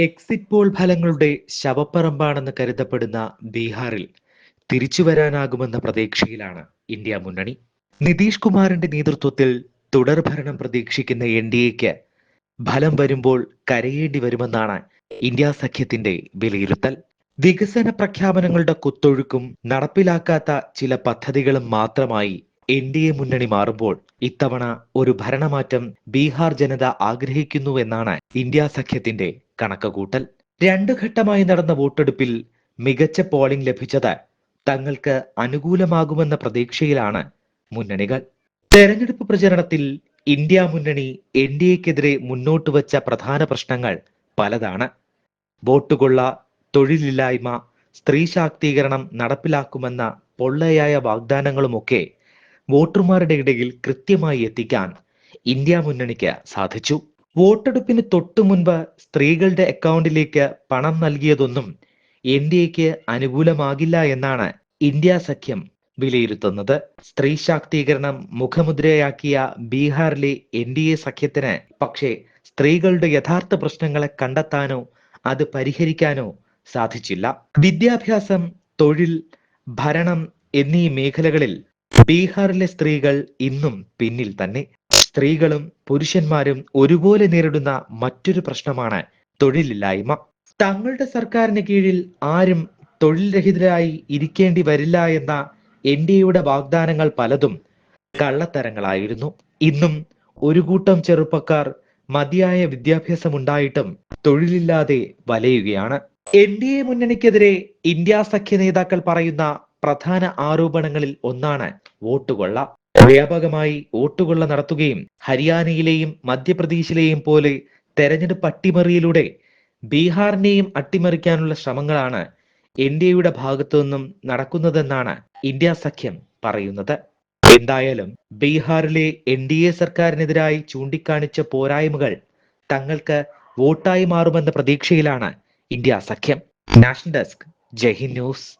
Exit poll ഫലങ്ങളുടെ ശവപ്പറമ്പാണെന്ന് കരുതപ്പെടുന്ന ബീഹാറിൽ തിരിച്ചു വരാനാകുമെന്ന പ്രതീക്ഷയിലാണ് ഇന്ത്യ മുന്നണി. നിതീഷ് കുമാറിന്റെ നേതൃത്വത്തിൽ തുടർഭരണം പ്രതീക്ഷിക്കുന്ന എൻ ഡി എക്ക് ഫലം വരുമ്പോൾ കരയേണ്ടി വരുമെന്നാണ് ഇന്ത്യ സഖ്യത്തിന്റെ വിലയിരുത്തൽ. വികസന പ്രഖ്യാപനങ്ങളുടെ കുത്തൊഴുക്കും നടപ്പിലാക്കാത്ത ചില പദ്ധതികളും മാത്രമായി എൻ ഡി എ മുന്നണി മാറുമ്പോൾ ഇത്തവണ ഒരു ഭരണമാറ്റം ബീഹാർ ജനത ആഗ്രഹിക്കുന്നുവെന്നാണ് ഇന്ത്യ സഖ്യത്തിന്റെ കണക്കുകൂട്ടൽ. രണ്ടു ഘട്ടമായി നടന്ന വോട്ടെടുപ്പിൽ മികച്ച പോളിംഗ് ലഭിച്ചത് തങ്ങൾക്ക് അനുകൂലമാകുമെന്ന പ്രതീക്ഷയിലാണ് മുന്നണികൾ. തെരഞ്ഞെടുപ്പ് പ്രചരണത്തിൽ ഇന്ത്യ മുന്നണി എൻ ഡി എക്കെതിരെ മുന്നോട്ട് വച്ച പ്രധാന പ്രശ്നങ്ങൾ പലതാണ്. വോട്ടുകൊള്ള തൊഴിലില്ലായ്മ സ്ത്രീ ശാക്തീകരണം നടപ്പിലാക്കുമെന്ന പൊള്ളയായ വാഗ്ദാനങ്ങളുമൊക്കെ വോട്ടർമാരുടെ ഇടയിൽ കൃത്യമായി എത്തിക്കാൻ ഇന്ത്യ മുന്നണിക്ക് സാധിച്ചു. വോട്ടെടുപ്പിന് തൊട്ടു മുൻപ് സ്ത്രീകളുടെ അക്കൗണ്ടിലേക്ക് പണം നൽകിയതൊന്നും എൻ ഡി എക്ക് അനുകൂലമാകില്ല എന്നാണ് ഇന്ത്യ സഖ്യം വിലയിരുത്തുന്നത്. സ്ത്രീ ശാക്തീകരണം മുഖമുദ്രയാക്കിയ ബീഹാറിലെ എൻ ഡി എ സഖ്യത്തിന് പക്ഷേ സ്ത്രീകളുടെ യഥാർത്ഥ പ്രശ്നങ്ങളെ കണ്ടെത്താനോ അത് പരിഹരിക്കാനോ സാധിച്ചില്ല. വിദ്യാഭ്യാസം തൊഴിൽ ഭരണം എന്നീ മേഖലകളിൽ ബീഹാറിലെ സ്ത്രീകൾ ഇന്നും പിന്നിൽ തന്നെ. സ്ത്രീകളും പുരുഷന്മാരും ഒരുപോലെ നേരിടുന്ന മറ്റൊരു പ്രശ്നമാണ് തൊഴിലില്ലായ്മ. തങ്ങളുടെ സർക്കാരിന് കീഴിൽ ആരും തൊഴിൽ രഹിതരായി ഇരിക്കേണ്ടി വരില്ല എന്ന എൻ ഡി എയുടെ വാഗ്ദാനങ്ങൾ പലതും കള്ളത്തരങ്ങളായിരുന്നു. ഇന്നും ഒരു കൂട്ടം ചെറുപ്പക്കാർ മതിയായ വിദ്യാഭ്യാസം ഉണ്ടായിട്ടും തൊഴിലില്ലാതെ വലയുകയാണ്. എൻ ഡി എ മുന്നണിക്കെതിരെ ഇന്ത്യ സഖ്യ നേതാക്കൾ പറയുന്ന പ്രധാന ആരോപണങ്ങളിൽ ഒന്നാണ് വോട്ടുകൊള്ള. വ്യാപകമായി വോട്ടുകൊള്ള നടത്തുകയും ഹരിയാനയിലെയും മധ്യപ്രദേശിലെയും പോലെ തെരഞ്ഞെടുപ്പ് അട്ടിമറിയിലൂടെ ബീഹാറിനെയും അട്ടിമറിക്കാനുള്ള ശ്രമങ്ങളാണ് എൻ ഡി എയുടെ ഭാഗത്തു നിന്നും നടക്കുന്നതെന്നാണ് ഇന്ത്യ സഖ്യം പറയുന്നത്. എന്തായാലും ബീഹാറിലെ എൻ ഡി എ സർക്കാരിനെതിരായി ചൂണ്ടിക്കാണിച്ച പോരായ്മകൾ തങ്ങൾക്ക് വോട്ടായി മാറുമെന്ന പ്രതീക്ഷയിലാണ് ഇന്ത്യ സഖ്യം. National desk Jaihind news.